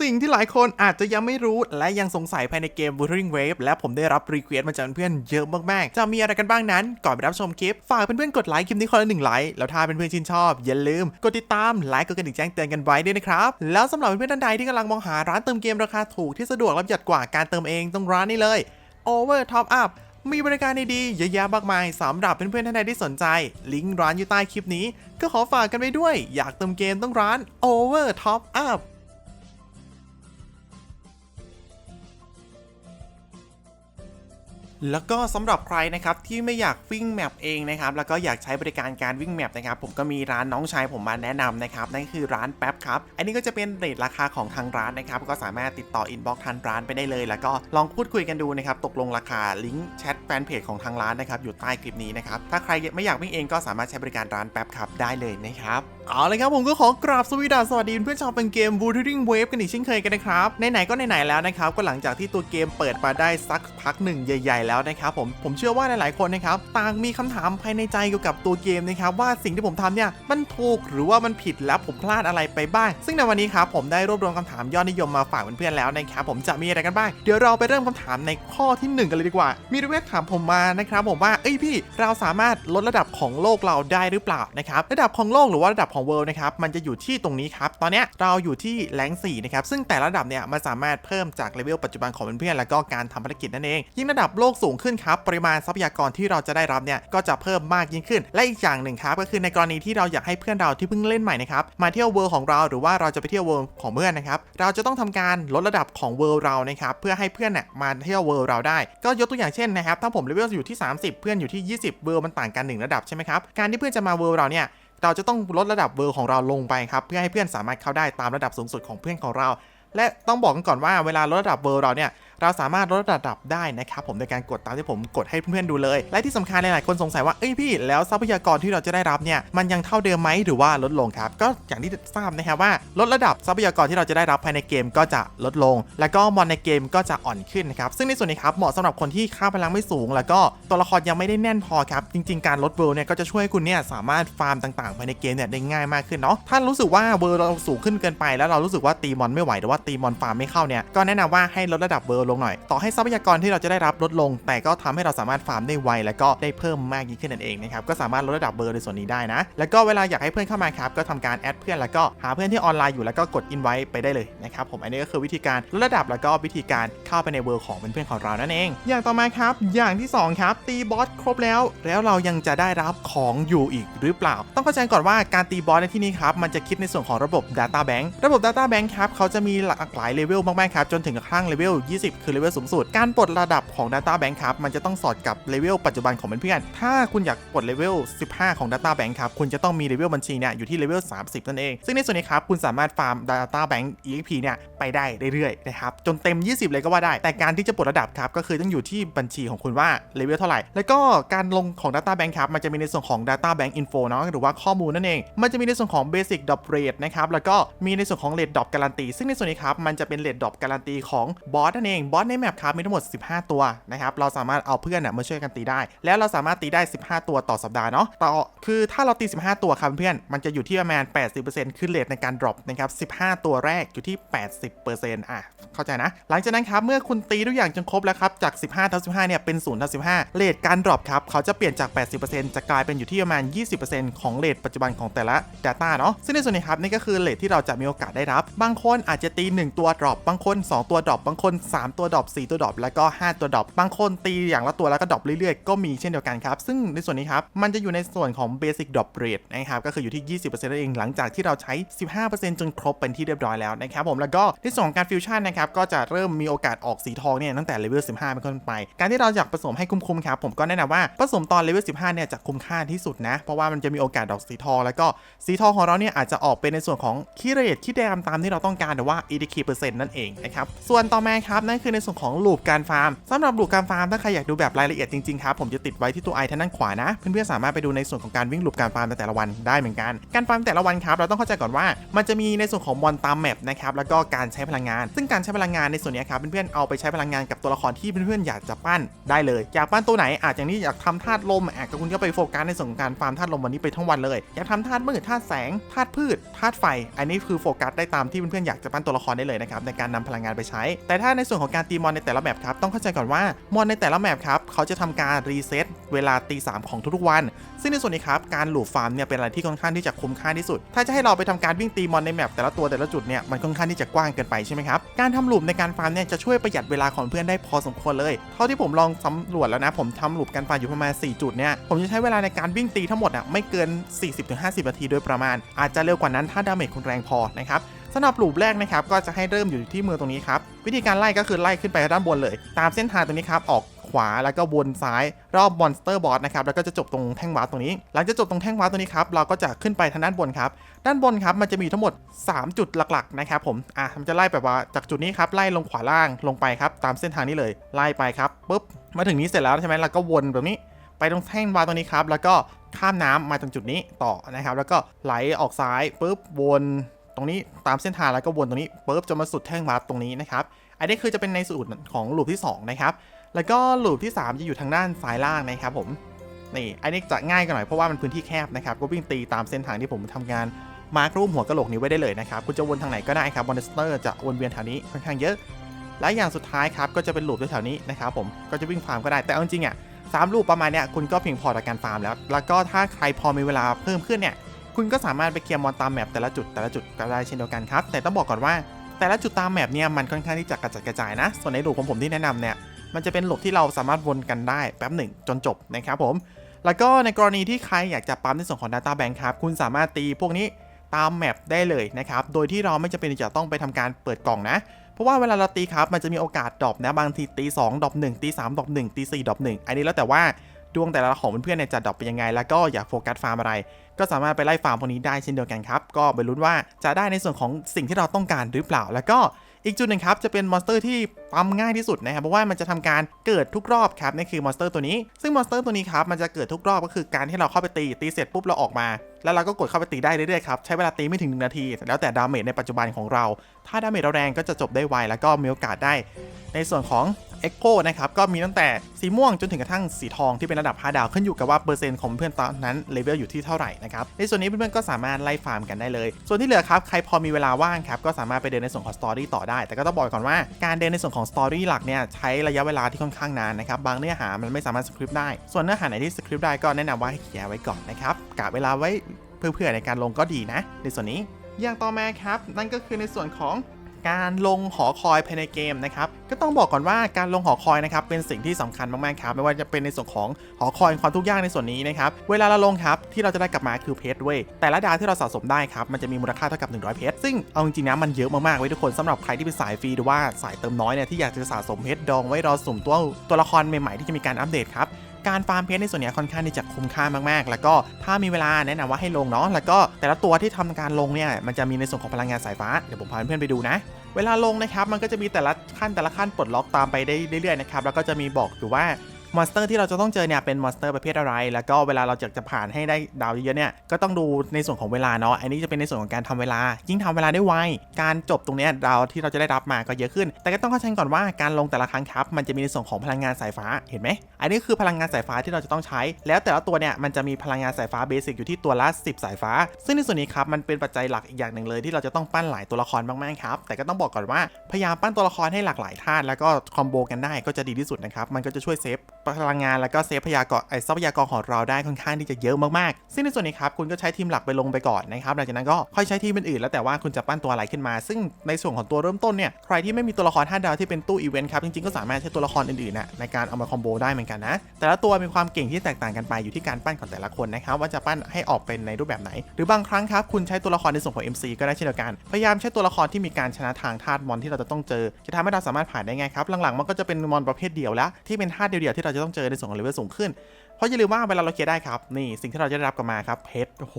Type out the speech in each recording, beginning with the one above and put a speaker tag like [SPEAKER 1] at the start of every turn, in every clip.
[SPEAKER 1] สิ่งที่หลายคนอาจจะยังไม่รู้และยังสงสัยภายในเกม Wuthering Wave และผมได้รับรีเควสตมาจากเพื่อนเยอะมากๆ จะมีอะไรกันบ้างนั้น ก่อนไปรับชมคลิป ฝากเพื่อนๆกดไลค์คลิปนี้คนละหนึ่งไลค์ แล้วถ้าเพื่อนๆชื่นชอบ อย่าลืม กดติดตามไลค์กดกระดิ่งแจ้งเตือนกันไว้ด้วยนะครับ แล้วสำหรับเพื่อนๆท่านใดที่กำลังมองหาร้านเติมเกมราคาถูกที่สะดวกและประหยัดกว่าการเติมเองต้องร้านนี้เลย Over Top Up มีบริการดีๆเยอะแยะมากมายสำหรับเพื่อนๆท่านใดที่สนใจ ลิงก์ร้านอยู่ใต้คลิปนี้ ก็ขอฝากกันไว้ด้วย อยากเติมเกมต้องร้าน Over Top Up แล้วก็สำหรับใครนะครับที่ไม่อยากวิ่งแมปเองนะครับแล้วก็อยากใช้บริการการวิ่งแมปนะครับผมก็มีร้านน้องชายผมมาแนะนำนะครับนั่นคือร้านแป๊บครับอันนี้ก็จะเป็นเรทราคาของทางร้านนะครับก็สามารถติดต่ออินบ็อกซ์ทางร้านไปได้เลย แล้วก็ลองพูดคุยกันดูนะครับตกลงราคาลิงก์แชทแฟนเพจของทางร้านนะครับอยู่ใต้คลิปนี้นะครับถ้าใครไม่อยากวิ่งเองก็สามารถใช้บริการร้านแป๊บครับได้เลยนะครับเอาเลยครับผมก็ขอกราบสวีดัสวัสดีเพื่อนชาวเป็นเกม Wuthering Wave กันอีกเช่นเคยกันนะครับไหนๆก็ไหนๆแล้วนะครับ ก็หลังจากที่ตัวเกมเปิดมาได้สักพักหนึ่งใหญ่ ๆ แล้วนะครับผมผมเชื่อว่าหลายๆคนนะครับต่างมีคำถามภายในใจเกี่ยวกับตัวเกมนะครับว่าสิ่งที่ผมทำเนี่ยมันถูกหรือว่ามันผิดแล้วผมพลาดอะไรไปบ้าง ซึ่งในวันนี้ครับผมได้รวบรวมคำถามยอดนิยมมาฝากเพื่อนๆแล้วนะครับผมจะมีอะไรกันบ้างเดี๋ยวเราไปเริ่มคำถามในข้อที่หนึ่งกันเลยดีกว่า มีรีเวสถามผมมานะครับผมว่าเอ้ยพี่เราสามารถลดระดับของโลกเราได้หรือเปล่านะครับระดับของโลกหรือว่าระดับของเวิลด์นะครับ มันจะอยู่ที่ตรงนี้ครับ ตอนนี้เราอยู่ที่แรงสี่นะครับ ซึ่งแต่ระดับเนี่ยมันสามารถเพิ่มจากเลเวลปัจจุบันของเพื่อนๆแล้วก็การทำภารกิจนั่นเอง ยิ่งระดับโลกสูงขึ้นครับ ปริมาณทรัพยากรที่เราจะได้รับเนี่ยก็จะเพิ่มมากยิ่งขึ้น และอีกอย่างหนึ่งครับก็คือในกรณีที่เราอยากให้เพื่อนเราที่เพิ่งเล่นใหม่นะครับมาเที่ยวเวิลด์ของเราหรือว่าเราจะไปเที่ยวเวิลด์ของเพื่อนนะครับเราจะต้องทำการลดระดับของเวิลด์เรานะครับเพื่อให้เพื่อนเนี่ยมาเที่ยวเวิลด์เราได้ ก็ยกตัวอย่างเช่นนะครับถ้าผมเลเวลอยู่ที่ 30 เพื่อนอยู่ที่ 20 เวิลด์มันต่างกันหนึ่งระดับใช่ไหมครับการที่เพื่อนจะมาเวิลด์เราเนี่ย เราจะต้องลดระดับเวอร์ของเราลงไปครับ เพื่อให้เพื่อนสามารถเข้าได้ตามระดับสูงสุดของเพื่อนของเรา และต้องบอกกันก่อนว่าเวลาลดระดับเวอร์เราเนี่ยเราสามารถลดระดับได้นะครับผมโดยการกดตามที่ผมกดให้เพื่อนๆดูเลย และที่สำคัญหลายๆคนสงสัยว่าเอ้ยพี่แล้วทรัพยากรที่เราจะได้รับเนี่ยมันยังเท่าเดิมไหมหรือว่าลดลงครับ ก็อย่างที่ทราบนะครับว่าลดระดับทรัพยากรที่เราจะได้รับภายในเกมก็จะลดลง แล้วก็มอนในเกมก็จะอ่อนขึ้นนะครับซึ่งในส่วนนี้ครับเหมาะสำหรับคนที่ค่าพลังไม่สูง แล้วก็ตัวละครยังไม่ได้แน่นพอครับจริง ๆการลดเวลด์เนี่ยก็จะช่วยให้คุณเนี่ยสามารถฟาร์มต่างๆภายในเกมเนี่ยได้ง่ายมากขึ้นเนาะถ้ารู้สึกว่าเวลด์เราสูงขึ้นเกินไป แล้วเรารู้สึกว่าตีมอนไม่ไหวหรือว่าตีมอนฟาร์มไม่เข้าเนี่ยก็แนะนำว่าให้ลดระดับเวลลงหน่อย ต่อให้ทรัพยากรที่เราจะได้รับลดลง แต่ก็ทำให้เราสามารถฟาร์มได้ไวแล้วก็ได้เพิ่มมากยิ่งขึ้นนั่นเองนะครับก็สามารถลดระดับเบอร์ในส่วนนี้ได้นะ แล้วก็เวลาอยากให้เพื่อนเข้ามาครับก็ทำการแอดเพื่อนแล้วก็หาเพื่อนที่ออนไลน์อยู่แล้วก็กดอินไว้ไปได้เลยนะครับผมอันนี้ก็คือวิธีการลดระดับแล้วก็วิธีการเข้าไปในเวอร์ของเพื่อนๆของเรานั่นเอง อย่างต่อมาครับ อย่างที่สองครับ ตีบอสครบแล้ว แล้วเรายังจะได้รับของอยู่อีกหรือเปล่า ต้องเข้าใจก่อนว่าการตีบอสในที่นี้ครับมันจะคิดในส่วนของระบบ Data Bank ระบบ Data Bank ครับเขาจะมีหลากหลายเลเวลมากๆครับจนถึงกระทั่งเลเวล20คือเลเวลสูงสุด การปลดระดับของ Data Bank ครับ มันจะต้องสอดกับเลเวลปัจจุบันของเพื่อนๆ ถ้าคุณอยากปลดเลเวล 15 ของ Data Bank ครับ คุณจะต้องมีเลเวลบัญชีเนี่ยอยู่ที่เลเวล 30 นั่นเอง ซึ่งในส่วนนี้ครับ คุณสามารถฟาร์ม Data Bank EXP เนี่ยไปได้เรื่อยๆ นะครับ จนเต็ม 20 เลยก็ว่าได้ แต่การที่จะปลดระดับครับ ก็คือต้องอยู่ที่บัญชีของคุณว่าเลเวลเท่าไหร่ แล้วก็การลงของ Data Bank ครับ มันจะมีในส่วนของ Data Bank Info เนาะ หรือว่าข้อมูลนั่นเอง มันจะมีในส่วนของ Basic Drop Rate นะครับ แล้วก็มีในส่วนของ Rate Drop การันตีซึ่งในส่วนนี้ครับ มันจะเป็น Rate Drop การันตีของบอสนั่นเองบอสในแมปครับมีทั้งหมด 15 ตัวนะครับเราสามารถเอาเพื่อนมาช่วยกันตีได้ แล้วเราสามารถตีได้ 15 ตัวต่อสัปดาห์เนาะต่อคือถ้าเราตี 15 ตัวครับเพื่อนมันจะอยู่ที่ประมาณ 80%คือเรทในการ drop นะครับ15 ตัวแรกอยู่ที่ 80%อะเข้าใจนะ หลังจากนั้นครับเมื่อคุณตีทุกอย่างจนครบแล้วครับจาก 15ทับ15เนี่ยเป็น0ทับ15เรทการ drop ครับเขาจะเปลี่ยนจาก 80%จะกลายเป็นอยู่ที่ประมาณ 20%ของเรทปัจจุบันของแต่ละ Data เนาะซึ่งในส่วนนี้ครับนี่ก็คือเรทที่เราจะมีโอกาสได้รับ บางคนอาจจะตี 1 ตัว drop บางคน 2 ตัว drop บางคน 3ตัว drop 4ตัว drop แล้วก็ 5 ตัว drop บางคนตีอย่างละตัวแล้วก็ drop เรื่อยๆ ก็มีเช่นเดียวกันครับ ซึ่งในส่วนนี้ครับ มันจะอยู่ในส่วนของ basic drop rate นะครับ ก็คืออยู่ที่ 20%นั่นเอง หลังจากที่เราใช้ 15%จนครบเป็นที่เรียบร้อยแล้วนะครับผม แล้วก็ในส่วนของการฟิวชั่นนะครับ ก็จะเริ่มมีโอกาสออกสีทองเนี่ยตั้งแต่เลเวล 15 เป็นต้นไป การที่เราอยากผสมให้คุ้มๆครับ ผมก็แนะนำว่าผสมตอนเลเวล 15 เนี่ยจะคุ้มค่าที่สุดนะ เพราะว่ามันจะมีโอกาสออกสีทอง แล้วก็สีทองของเราเนี่ยอาจจะออกเป็นในส่วนของคีเรตคีแดมตามที่เราต้องการหรือว่า EDK เปอร์เซ็นต์นั่นเองนะครับส่วนต่อมาครับนั่นคือในส่วนของลูปการฟาร์มสำหรับลูปการฟาร์มถ้าใครอยากดูแบบรายละเอียดจริงๆครับผมจะติดไว้ที่ตัวไอทางด้านขวานะ เพื่อนๆสามารถไปดูในส่วนของการวิ่งลูปการฟาร์มในแต่ละวันได้เหมือนกัน การฟาร์มแต่ละวันครับเราต้องเข้าใจก่อนว่า มันจะมีในส่วนของมอนตามแมปนะครับแล้วก็การใช้พลังงาน ซึ่งการใช้พลังงานในส่วนนี้ครับเพื่อนๆเอาไปใช้พลังงานกับตัวละครที่เพื่อนๆอยากจะปั้นได้เลยอยากปั้นตัวไหนอาจอย่างนี้อยากทำธาตุลมอาจจะคุณก็ไปโฟกัสในส่วนของการฟาร์มธาตุลมวันนี้ไปทั้งวันเลยอยากทำธาตุมืดธาตุแสงธาตุพืชธาตุไฟ อันนี้คือโฟกัสได้ตามที่เพื่อนๆอยากจะปั้นตัวละครได้เลยนะครับในการนำพลังงานไปใช้ แต่ถ้าในส่วนของการตีมอนในแต่ละแมปครับต้องเข้าใจก่อนว่ามอนในแต่ละแมปครับเขาจะทำการรีเซ็ตเวลาตีสามของทุกๆวัน ซึ่งในส่วนนี้ครับการหลูฟาร์มเนี่ยเป็นอะไรที่ค่อนข้างที่จะคุ้มค่าที่สุด ถ้าจะให้เราไปทำการวิ่งตีมอนในแมปแต่ละตัวแต่ละจุดเนี่ยมันค่อนข้างที่จะกว้างเกินไปใช่ไหมครับการทำหลุมในการฟาร์มเนี่ยจะช่วยประหยัดเวลาของเพื่อนได้พอสมควรเลยเท่าที่ผมลองสำรวจแล้วนะผมทำหลุมการฟาร์มอยู่ประมาณ4จุดเนี่ยผมจะใช้เวลาในการวิ่งตีทั้งหมดอะไม่เกิน 40-50 นาทีโดยประมาณ อาจจะเร็วกว่านั้นถ้าดาเมจคุณแรงพอนะครับ สำหรับหลุมแรกนะครับก็จะให้เริ่มอยู่ที่มือตรงนี้ครับวิธีการไล่ก็คือไล่ขึ้นไปด้านบนเลย ตามเส้นทางตรงนี้ครับออกขวาแล้วก็วนซ้ายรอบมอนสเตอร์บอสนะครับแล้วก็จะจบตรงแท่งวาร์ปตรงนี้ หลังจากจบตรงแท่งวาร์ปตรงนี้ครับเราก็จะขึ้นไปทางด้านบนครับด้านบนครับมันจะมีทั้งหมด 3 จุดหลักๆนะครับผมอะมันจะไล่แบบว่าจากจุดนี้ครับไล่ลงขวาล่างลงไปครับตามเส้นทางนี้เลยไล่ไปครับปุ๊บมาถึงนี้เสร็จแล้วใช่ไหมเราก็วนแบบนี้ไปตรงแท่งวาร์ตรงนี้ครับ แล้วก็ข้ามน้ำมาตรงจุดนี้ต่อนะครับ แล้วก็ไหลออกซ้ายปุ๊บวน ตรงนี้ตามเส้นทางแล้วก็วนตรงนี้ปุ๊บจนมาสุดแท่งวาร์ปตรงนี้นะครับอันนี้คือจะเป็นในสูตรของลูปที่สองนะครับแล้วก็ลูปที่ 3 จะอยู่ทางด้านซ้ายล่างนะครับผมนี่อันนี้จะง่ายกันหน่อยเพราะว่ามันพื้นที่แคบนะครับก็วิ่งตีตามเส้นทางที่ผมทำงานมาร์กรูปหัวกระโหลกนี้ไว้ได้เลยนะครับคุณจะวนทางไหนก็ได้ครับมอนสเตอร์จะวนเวียนแถวนี้ค่อนข้างเยอะ และอย่างสุดท้ายครับก็จะเป็นลูปแถวๆนี้นะครับผมก็จะวิ่งฟาร์มก็ได้แต่เอาจริงๆอะสามลูปประมาณเนี้ยคุณก็เพียงพอต่อการฟาร์มแล้ว แล้วก็ถ้าใครพอมีเวลาเพิ่มขึ้นเนี่ย คุณก็สามารถไปเคลียร์มอนตามแมปแต่ละจุดแต่ละจุดก็ได้เช่นเดียวกันครับ แต่ต้องบอกก่อนว่าแต่ละจุดตามแมปเนี่ยมันค่อนข้างที่จะกระจัดกระจายนะ ส่วนในหลูปของผมที่แนะนำเนี่ยมันจะเป็นหลบที่เราสามารถวนกันได้แป๊บหนึ่งจนจบนะครับผม แล้วก็ในกรณีที่ใครอยากจะปั๊มในส่วนของ Data Bank ครับ คุณสามารถตีพวกนี้ตามแมปได้เลยนะครับ โดยที่เราไม่จำเป็นจะต้องไปทำการเปิดกล่องนะ เพราะว่าเวลาเราตีครับมันจะมีโอกาสดรอปนะ บางทีตี2ดรอป1ตี3ดรอป1ตี4ดรอป1อันนี้แล้วแต่ว่า ดวงแต่ละของเพื่อนๆเนี่ยจะดรอปเป็นยังไง แล้วก็อยากโฟกัสฟาร์มอะไร ก็สามารถไปไล่ฟาร์มพวกนี้ได้เช่นเดียวกันครับ ก็ไปลุ้นว่าจะได้ในส่วนของสิ่งที่เราต้องการหรือเปล่า แล้วก็อีกจุดหนึ่งครับจะเป็นมอนสเตอร์ที่ปั๊มง่ายที่สุดนะครับเพราะว่ามันจะทำการเกิดทุกรอบครับนั่คือมอนสเตอร์ตัวนี้ ซึ่งมอนสเตอร์ตัวนี้ครับมันจะเกิดทุกรอบก็คือการที่เราเข้าไปตีตีเสร็จปุ๊บเราออกมา แล้วเราก็กดเข้าไปตีได้เรื่อยๆครับใช้เวลาตีไม่ถึง 1 นาที แล้วแต่ดาเมจในปัจจุบันของเรา ถ้าดาเมจเราแรงก็จะจบได้ไวแล้วก็มีโอกาสได้ ในส่วนของ Echo นะครับก็มีตั้งแต่สีม่วงจนถึงกระทั่งสีทองที่เป็นระดับ 5 ดาวขึ้นอยู่กับว่าเปอร์เซ็นต์ของเพื่อนตอนนั้นเลเวลอยู่ที่เท่าไหร่นะครับในส่วนนี้เพื่อนๆก็สามารถไล่ฟาร์มกันได้เลย ส่วนที่เหลือครับใครพอมีเวลาว่างครับก็สามารถไปเดินในส่วนของสตอรี่ต่อได้ แต่ก็ต้องบอกก่อนว่าการเดินในส่วนของสตอรี่หลักเนี่ยใช้ระยะเวลาที่ค่อนข้างนานนะครับบางเนื้อหามันไม่สามารถสคริปต์ได้ ส่วนเนื้อหาไหนที่สคริปต์ได้ก็แนะนำว่าให้เขียนไว้ก่อนนะครับกะเวลาไว้เพื่อๆในการลงก็ดีนะ ในส่วนนี้อย่างต่อมาครับนั่นก็คือในส่วนของ การลงหอคอยภายในเกมนะครับก็ต้องบอกก่อนว่าการลงหอคอยนะครับเป็นสิ่งที่สำคัญมากๆครับไม่ว่าจะเป็นในส่วนของหอคอยความทุกข์ยากในส่วนนี้นะครับเวลาเราลงครับที่เราจะได้กลับมาคือเพชรเว้ยแต่ละดาวที่เราสะสมได้ครับมันจะมีมูลค่าเท่ากับ 100 เพชรซึ่งเอาจริงๆนะมันเยอะมากๆไว้ยทุกคนสำหรับใครที่เป็นสายฟรีหรือว่าสายเติมน้อยเนี่ยที่อยากจะสะสมเพชรดองไว้รอสุ่มตัวตัวละครใหม่ๆที่จะมีการอัปเดตครับ การฟาร์มเพชรในส่วนนี้ค่อนข้างที่จะคุ้มค่ามากๆ แล้วก็ถ้ามีเวลาแนะนำว่าให้ลงเนาะแล้วก็แต่ละตัวที่ทำการลงเนี่ยมันจะมีในส่วนของพลังงานสายฟ้าเดี๋ยวผมพาเพื่อนๆไปดูนะเวลาลงนะครับมันก็จะมีแต่ละขั้นแต่ละขั้นปลดล็อกตามไปได้เรื่อยๆนะครับแล้วก็จะมีบอกอยู่ว่า มอนสเตอร์ที่เราจะต้องเจอเนี่ยเป็นมอนสเตอร์ประเภทอะไร แล้วก็เวลาเราจะจะผ่านให้ได้ดาวเยอะเนี่ยก็ต้องดูในส่วนของเวลาเนาะอันนี้จะเป็นในส่วนของการทำเวลา ยิ่งทำเวลาได้ไวการจบตรงเนี้ยดาวที่เราจะได้รับมาก็เยอะขึ้น แต่ก็ต้องเข้าใจก่อนว่าการลงแต่ละครั้งครับมันจะมีในส่วนของพลังงานสายฟ้าเห็นไหมอันนี้คือพลังงานสายฟ้าที่เราจะต้องใช้ แล้วแต่ละตัวเนี่ยมันจะมีพลังงานสายฟ้าเบสิกอยู่ที่ตัวละ10 สายฟ้า ซึ่งในส่วนนี้ครับมันเป็นปัจจัยหลักอีกอย่างหนึ่งเลย ที่เราจะต้องปั้นหลายตัวละครมากๆครับแต่ก็ต้องบอกก่อนว่าพยายามปั้นตัวละครให้หลากหลายธาตุแล้วก็คอมโบกันได้ก็จะดีที่สุดนะครับมันก็จะช่วยเซฟพลังงานแล้วก็เซฟพยากรไอทรัพยากรของเราได้ค่อนข้างที่จะเยอะมากๆ ซึ่งในส่วนนี้ครับคุณก็ใช้ทีมหลักไปลงไปก่อนนะครับหลังจากนั้นก็ค่อยใช้ทีมอื่นๆแล้วแต่ว่าคุณจะปั้นตัวอะไรขึ้นมา ซึ่งในส่วนของตัวเริ่มต้นเนี่ยใครที่ไม่มีตัวละคร5ดาวที่เป็นตู้อีเวนต์ครับจริงๆก็สามารถใช้ตัวละครอื่นๆน่ะในการเอามาคอมโบได้เหมือนกันนะแต่ละตัวมีความเก่งที่แตกต่างกันไปอยู่ที่การปั้นของแต่ละคนนะครับว่าจะปั้นให้ออกเป็นในรูปแบบไหน หรือบางครั้งครับคุณใช้ตัวละครในส่วนของ MC ก็ได้เช่นเดียวกันพยายามใช้ตัวละครที่มีการชนะทางธาตุมอนที่เราจะต้องเจอ จะทำให้เราสามารถผ่านได้ไงครับหลังๆมันก็จะเป็นมอนประเภทเดียวแล้วที่เป็นธาตุเดียวๆที่เราจะต้องเจอในส่วนของเลเวลสูงขึ้น เพราะอย่าลืมว่าเวลาเราเคลียร์ได้ครับ นี่สิ่งที่เราจะได้รับกลับมาครับเพชรโห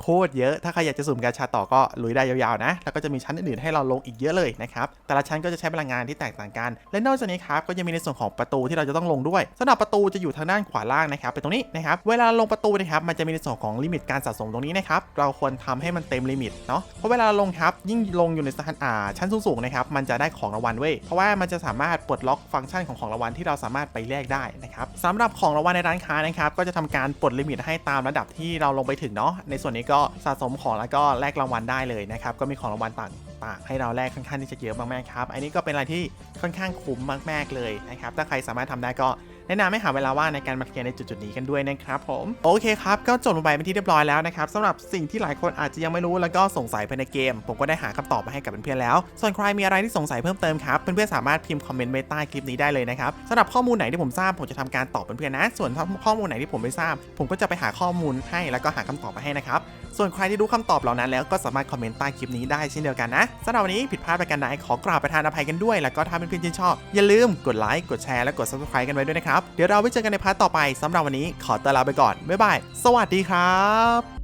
[SPEAKER 1] โคตรเยอะ ถ้าใครอยากจะสุ่มกาชาต่อก็ลุยได้ยาวๆนะ แล้วก็จะมีชั้นอื่นๆให้เราลงอีกเยอะเลยนะครับ แต่ละชั้นก็จะใช้พลังงานที่แตกต่างกัน และนอกจากนี้ครับก็ยังมีในส่วนของประตูที่เราจะต้องลงด้วยสำหรับประตูจะอยู่ทางด้านขวาล่างนะครับเป็นตรงนี้นะครับ เวลาลงประตูนะครับมันจะมีในส่วนของลิมิตการสะสมตรงนี้นะครับ เราควรทำให้มันเต็มลิมิตเนาะ เพราะเวลาเราลงครับยิ่งลงอยู่ในสถานอ่าชั้นสูงๆนะครับมันจะได้ของรางวัลเว้ย เพราะว่ามันจะสามารถปลดล็อกฟังก์ชันของของรางวัลที่เราสามารถไปแลกได้นะครับสำหรับของรางวัลในร้านค้านะครับก็จะทำการปลดลิมิตให้ตามระดับที่เราลงไปถึงเนาะในส่วนนี้ก็สะสมของแล้วก็แลกรางวัลได้เลยนะครับก็มีของรางวัลต่างต่างให้เราแลกค่อนข้างที่จะเยอะมากๆครับ อันนี้ก็เป็นอะไรที่ค่อนข้างคุ้มมาก ๆเลยนะครับ ถ้าใครสามารถทำได้ก็ แนะนำให้หาเวลาว่างในการมาเคลียร์ในจุดๆนี้กันด้วยนะครับผมโอเคครับก็จบลงไปเป็นที่เรียบร้อยแล้วนะครับสำหรับสิ่งที่หลายคนอาจจะยังไม่รู้แล้วก็สงสัยภายในเกม ผมก็ได้หาคำตอบมาให้กับเพื่อนๆแล้ว ส่วนใครมีอะไรที่สงสัยเพิ่มเติมครับเพื่อนๆสามารถพิมพ์คอมเมนต์ไว้ใต้คลิปนี้ได้เลยนะครับสำหรับข้อมูลไหนที่ผมทราบผมจะทำการตอบเพื่อนๆนะ ส่วนข้อมูลไหนที่ผมไม่ทราบ ผมก็จะไปหาข้อมูลให้แล้วก็หาคำตอบมาให้นะครับ ส่วนใครที่รู้คำตอบเหล่านั้นแล้วก็สามารถคอมเมนต์ใต้คลิปนี้ได้เช่นเดียวกันนะสำหรับวันนี้ผิดพลาดไปกันใดขอกราบประทานอภัยกันด้วย แล้วก็ถ้าเพื่อนๆชื่นชอบ อย่าลืมกดไลค์กดแชร์และกด subscribe กันไว้ด้วยนะครับเดี๋ยวเราไว้เจอกันในพาร์ทต่อไปสำหรับวันนี้ขอตัวลาไปก่อนบ๊ายบายสวัสดีครับ